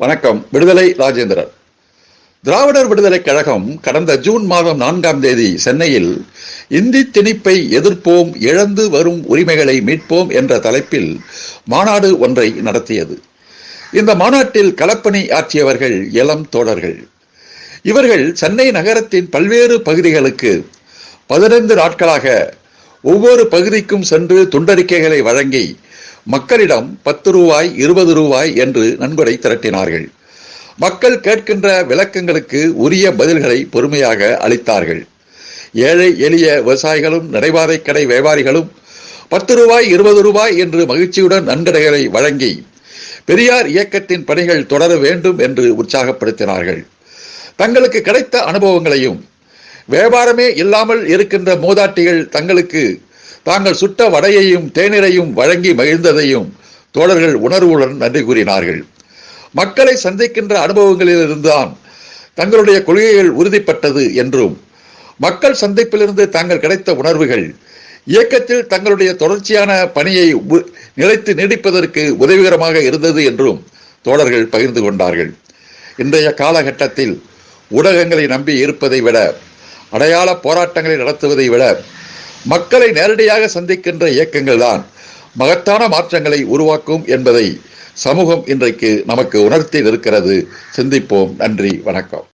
வணக்கம். விடுதலை ராஜேந்திரன் திராவிடர் விடுதலை கழகம் கடந்த ஜூன் மாதம் நான்காம் தேதி சென்னையில் இந்தி திணிப்பை எதிர்ப்போம் இழந்து வரும் உரிமைகளை மீட்போம் என்ற தலைப்பில் மாநாடு ஒன்றை நடத்தியது. இந்த மாநாட்டில் களப்பணி ஆற்றியவர்கள் இளம் தோழர்கள். இவர்கள் சென்னை நகரத்தின் பல்வேறு பகுதிகளுக்கு பதினைந்து நாட்களாக ஒவ்வொரு பகுதிக்கும் சென்று துண்டறிக்கைகளை வழங்கி மக்களிடம் பத்து ரூபாய் இருபது ரூபாய் என்று நன்கொடை திரட்டினார்கள். மக்கள் கேட்கின்ற விளக்கங்களுக்கு உரிய பதில்களை பொறுமையாக அளித்தார்கள். ஏழை எளிய விவசாயிகளும் நடைபாதை கடை வியாபாரிகளும் பத்து ரூபாய் இருபது ரூபாய் என்று மகிழ்ச்சியுடன் நன்கொடைகளை வழங்கி பெரியார் இயக்கத்தின் பணிகள் தொடர வேண்டும் என்று உற்சாகப்படுத்தினார்கள். தங்களுக்கு கிடைத்த அனுபவங்களையும் வியாபாரமே இல்லாமல் இருக்கின்ற மூதாட்டிகள் தங்களுக்கு தாங்கள் சுட்ட வடையையும் தேநீரையும் வழங்கி மகிழ்ந்ததையும் தோழர்கள் உணர்வுடன் நன்றி கூறினார்கள். மக்களை சந்திக்கின்ற அனுபவங்களிலிருந்தான் தங்களுடைய கொள்கைகள் உறுதிப்பட்டது என்றும் மக்கள் சந்திப்பிலிருந்து தாங்கள் கிடைத்த உணர்வுகள் இயக்கத்தில் தங்களுடைய தொடர்ச்சியான பணியை உ- நிலைத்து நீடிப்பதற்கு உதவிகரமாக இருந்தது என்றும் தோழர்கள் பகிர்ந்து கொண்டார்கள். இன்றைய காலகட்டத்தில் ஊடகங்களை நம்பி இருப்பதை விட அடையாள போராட்டங்களை நடத்துவதை விட மக்களை நேரடியாக சந்திக்கின்ற இயக்கங்கள் தான் மகத்தான மாற்றங்களை உருவாக்கும் என்பதை சமூகம் இன்றைக்கு நமக்கு உணர்த்தி இருக்கிறது சிந்திப்போம். நன்றி. வணக்கம்.